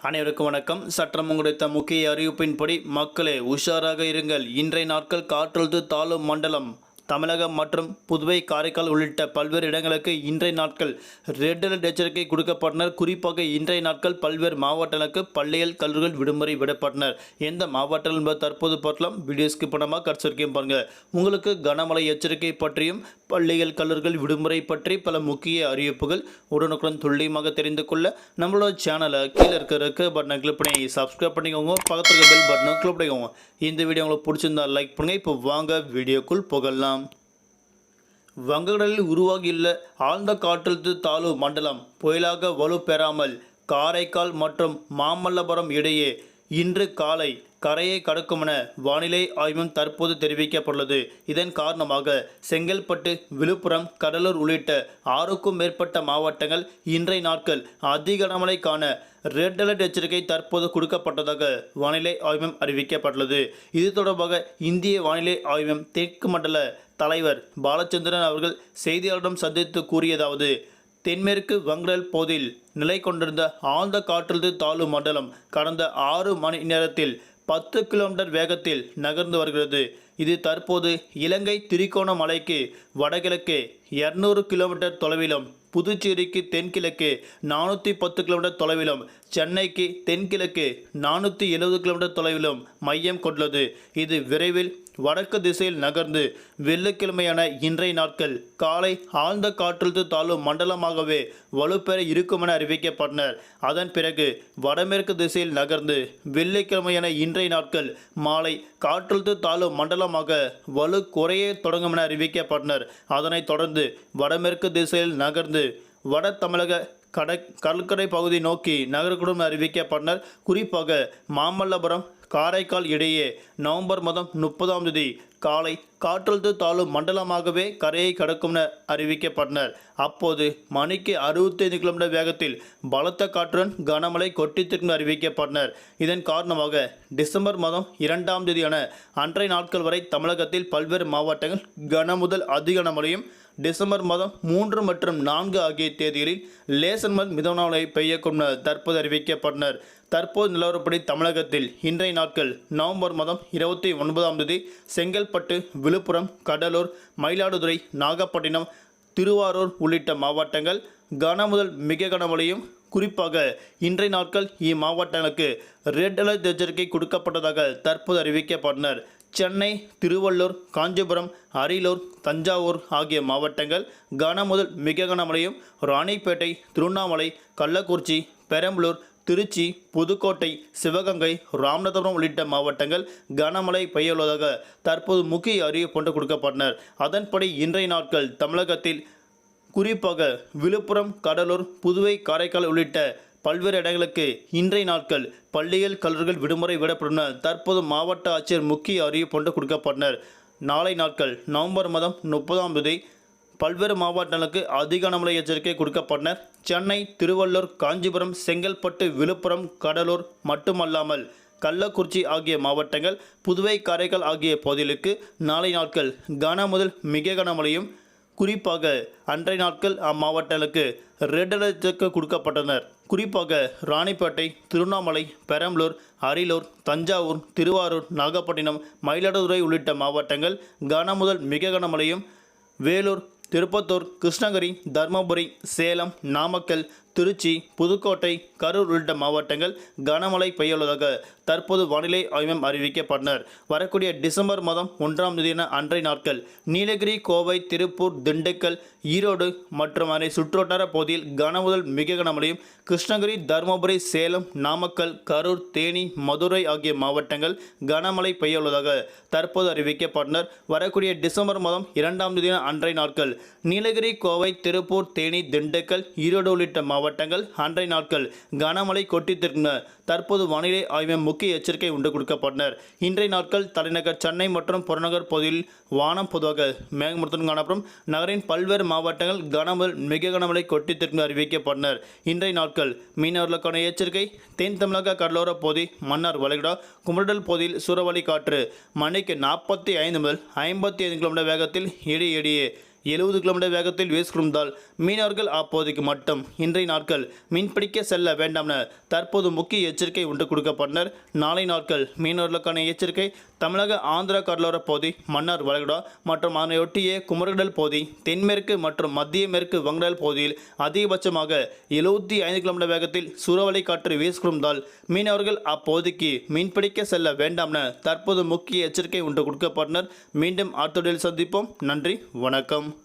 அனைவருக்கும் வணக்கம். சற்றம் கிடைத்த முக்கிய அறிவிப்பின்படி மக்களே உஷாராக இருங்கள். இன்றைய நாட்கள் காற்றழுத்த தாழ்வு மண்டலம் தமிழகம் மற்றும் புதுவை காரைக்கால் உள்ளிட்ட பல்வேறு இடங்களுக்கு இன்றைய நாட்கள் ரெட் அலர்ட் எச்சரிக்கை கொடுக்கப்பட்டனர். குறிப்பாக இன்றைய நாட்கள் பல்வேறு மாவட்டங்களுக்கு பள்ளியல் கல்லூரிகள் விடுமுறை விடப்பட்டனர். எந்த மாவட்டங்கள் என்பது தற்போது பார்க்கலாம். வீடியோஸ்க்கு படமாக பண்ணாமல் கட்சிருக்கையும் உங்களுக்கு கனமழை எச்சரிக்கை பற்றியும் பள்ளிகள் கல்லூரிகள் விடுமுறை பற்றி பல முக்கிய அறிவிப்புகள் உடனுக்குடன் துல்லியமாக தெரிந்து கொள்ள நம்மளோட சேனலை கீழே இருக்க இருக்க பட்டனை கிளிக் பண்ணி சப்ஸ்கிரைப் பண்ணிக்கோங்க. பக்கத்தில் இருக்க பெல் பட்டனை கிளிக் பண்ணிக்கோங்க. இந்த வீடியோ உங்களுக்கு பிடிச்சிருந்தா லைக் பண்ணுங்க. இப்போ வாங்க வீடியோக்குள் புகழலாம் வங்கக்கடலில் உருவாகியுள்ள ஆழ்ந்த காற்றழுத்த தாழ்வு மண்டலம் புயலாக வலுப்பெறாமல் காரைக்கால் மற்றும் மாமல்லபுரம் இடையே இன்று காலை கரையை கடக்கும் என வானிலை ஆய்வும் தற்போது தெரிவிக்கப்பட்டுள்ளது. இதன் காரணமாக செங்கல்பட்டு விழுப்புரம் கடலூர் உள்ளிட்ட ஆறுக்கும் மேற்பட்ட மாவட்டங்கள் இன்றைய நாட்கள் அதிக கனமழை காண ரெட் அலர்ட் எச்சரிக்கை தற்போது கொடுக்கப்பட்டதாக வானிலை ஆய்வம் அறிவிக்கப்பட்டுள்ளது. இது தொடர்பாக இந்திய வானிலை ஆய்வம் தெற்கு மண்டல தலைவர் பாலச்சந்திரன் அவர்கள் செய்தியாளரிடம் சந்தித்து கூறியதாவது தென்மேற்கு வங்கடல் போதில் நிலை கொண்டிருந்த ஆழ்ந்த காற்றழுத்த தாழ்வு மண்டலம் கடந்த ஆறு மணி நேரத்தில் பத்து கிலோமீட்டர் வேகத்தில் நகர்ந்து வருகிறது. இது தற்போது இலங்கை திரிகோணமலைக்கு வடகிழக்கு இருநூறு கிலோமீட்டர் தொலைவிலும் புதுச்சேரிக்கு தென்கிழக்கு நானூற்றி பத்து கிலோமீட்டர் தொலைவிலும் சென்னைக்கு தென்கிழக்கு நானூற்றி எழுபது கிலோமீட்டர் தொலைவிலும் மையம் கொண்டுள்ளது. இது விரைவில் வடக்கு திசையில் நகர்ந்து வெள்ளிக்கிழமையான இன்றைய நாட்கள் காலை ஆழ்ந்த காற்றழுத்த தாழ்வு மண்டலமாகவே வலுப்பெற இருக்கும் என அறிவிக்கப்பட்டனர். அதன் பிறகு வடமேற்கு திசையில் நகர்ந்து வெள்ளிக்கிழமையான இன்றைய நாட்கள் மாலை காற்றழுத்த தாழ்வு மண்டலமாக வலு குறைய தொடங்கும் என அறிவிக்கப்பட்டனர். அதனைத் தொடர்ந்து வடமேற்கு திசையில் நகர்ந்து வட தமிழக கட கடற்கரை பகுதி நோக்கி நகரக்கூடும் அறிவிக்கப்பட்டனர். குறிப்பாக மாமல்லபுரம் காரைக்கால் இடையே நவம்பர் மாதம் முப்பதாம் தேதி காலை காற்றழுத்த தாழ்வு மண்டலமாகவே கரையை கடக்கும் என அறிவிக்கப்பட்டனர். அப்போது மணிக்கு அறுபத்தைந்து கிலோமீட்டர் வேகத்தில் பலத்த காற்றுடன் கனமழை கொட்டித்திற்கும் அறிவிக்கப்பட்டனர். இதன் காரணமாக டிசம்பர் மாதம் இரண்டாம் தேதியான அன்றைய நாட்கள் வரை தமிழகத்தில் பல்வேறு மாவட்டங்கள் கன முதல் அதி கனமழையும் டிசம்பர் மாதம் மூன்று மற்றும் நான்கு ஆகிய தேதிகளில் லேசன் முதல் மிதமான பெய்யக்கும் தற்போது அறிவிக்கப்பட்டனர். தற்போது நிலவரப்படி தமிழகத்தில் இன்றைய நாட்கள் நவம்பர் மாதம் இருபத்தி ஒன்பதாம் தேதி செங்கல்பட்டு விழுப்புரம் கடலூர் மயிலாடுதுறை நாகப்பட்டினம் திருவாரூர் உள்ளிட்ட மாவட்டங்கள் கன முதல் மிக கனமழையும் குறிப்பாக இன்றைய நாட்கள் இம்மாவட்டங்களுக்கு ரெட் அலர்ட் எச்சரிக்கை கொடுக்கப்பட்டதாக தற்போது அறிவிக்கப்பட்டனர். சென்னை திருவள்ளூர் காஞ்சிபுரம் அரியலூர் தஞ்சாவூர் ஆகிய மாவட்டங்கள் கன முதல் மிக கனமழையும் ராணிப்பேட்டை திருவண்ணாமலை கள்ளக்குறிச்சி பெரம்பலூர் திருச்சி புதுக்கோட்டை சிவகங்கை ராமநாதபுரம் உள்ளிட்ட மாவட்டங்கள் கனமழை பெய்யுள்ளதாக தற்போது முக்கிய அறிவிப்பு ஒன்று கொடுக்கப்பட்டனர். அதன்படி இன்றைய நாட்கள் தமிழகத்தில் குறிப்பாக விழுப்புரம் கடலூர் புதுவை காரைக்கால் உள்ளிட்ட பல்வேறு இடங்களுக்கு இன்றைய நாட்கள் பள்ளிகள் கல்லூரிகள் விடுமுறை விடப்படும் தற்போது மாவட்ட ஆட்சியர் முக்கிய அறிவிப்பு கொடுக்கப்பட்டனர். நாளை நாட்கள் நவம்பர் மாதம் முப்பதாம் தேதி பல்வேறு மாவட்டங்களுக்கு அதிக கனமழை எச்சரிக்கை கொடுக்கப்பட்டனர். சென்னை திருவள்ளூர் காஞ்சிபுரம் செங்கல்பட்டு விழுப்புரம் கடலூர் மட்டுமல்லாமல் கள்ளக்குறிச்சி ஆகிய மாவட்டங்கள் புதுவை காரைக்கால் ஆகிய பகுதிகளுக்கு நாளை நாட்கள் கன முதல் மிக கனமழையும் குறிப்பாக அன்றைய நாட்கள் அம்மாவட்டங்களுக்கு ரெட் அலர்ட்டுக்கு கொடுக்கப்பட்டனர். குறிப்பாக ராணிப்பேட்டை திருவண்ணாமலை பெரம்பலூர் அரியலூர் தஞ்சாவூர் திருவாரூர் நாகப்பட்டினம் மயிலாடுதுறை உள்ளிட்ட மாவட்டங்கள் கன முதல் மிக கனமழையும் வேலூர் திருப்பத்தூர் கிருஷ்ணகிரி தருமபுரி சேலம் நாமக்கல் திருச்சி புதுக்கோட்டை கரூர் உள்ளிட்ட மாவட்டங்கள் கனமழை பெய்யுள்ளதாக தற்போது வானிலை ஆய்வம் அறிவிக்கப்பட்டனர். வரக்கூடிய டிசம்பர் மாதம் ஒன்றாம் தேதியான அன்றைய நாட்கள் நீலகிரி கோவை திருப்பூர் திண்டுக்கல் ஈரோடு மற்றும் அதனை சுற்றுவட்டார பகுதியில் கனமுதல் மிக கனமழையும் கிருஷ்ணகிரி தருமபுரி சேலம் நாமக்கல் கரூர் தேனி மதுரை ஆகிய மாவட்டங்கள் கனமழை பெய்யுள்ளதாக தற்போது அறிவிக்கப்பட்டனர். வரக்கூடிய டிசம்பர் மாதம் இரண்டாம் தேதியான அன்றைய நாட்கள் நீலகிரி கோவை திருப்பூர் தேனி திண்டுக்கல் ஈரோடு உள்ளிட்ட மாவட்டங்கள் அன்றைய நாட்கள் கனமழை கொட்டித்திருக்கின்றன தற்போது வானிலை ஆய்வு முக்கிய எச்சரிக்கை உண்டு கொடுக்கப்பட்டனர். இன்றைய நாட்கள் தலைநகர் சென்னை மற்றும் புறநகர் பகுதியில் வானம் பொதுவாக மேகமூர்த்தம் காணப்படும். நகரின் பல்வேறு மாவட்டங்கள் கனமல் மிக கனமழை கொட்டித்திற்கு அறிவிக்கப்பட்டனர். இன்றைய நாட்கள் மீனவர்களுக்கான எச்சரிக்கை. தென் தமிழக கடலோர பகுதி மன்னார் வளைகுடா குமரடல் பகுதியில் சூறாவளி காற்று மணிக்கு நாற்பத்தி ஐந்து முதல் ஐம்பத்தி ஐந்து கிலோமீட்டர் வேகத்தில் இடி இடியே எழுபது கிலோமீட்டர் வேகத்தில் வீசுகிறதால் மீனவர்கள் அப்போதைக்கு மட்டும். இன்றைய நாட்கள் மீன்பிடிக்க செல்ல வேண்டாம் என தற்போது முக்கிய எச்சரிக்கை ஒன்று கொடுக்கப்பட்டனர். நாளை நாட்கள் மீனவர்களுக்கான எச்சரிக்கை தமிழக ஆந்திரா கடலோர பகுதி மன்னார் வளைகுடா மற்றும் அதனையொட்டிய குமரகடல் பகுதி தென்மேற்கு மற்றும் மத்திய மேற்கு வங்கடல் பகுதியில் அதிகபட்சமாக எழுபத்தி ஐந்து கிலோமீட்டர் வேகத்தில் சூறாவளி காற்று வீசுகிறதால் மீனவர்கள் அப்போதைக்கு மீன்பிடிக்க செல்ல வேண்டாம் என தற்போது முக்கிய எச்சரிக்கை ஒன்று கொடுக்கப்பட்டனர். மீண்டும் அடுத்த சந்திப்போம். நன்றி வணக்கம்.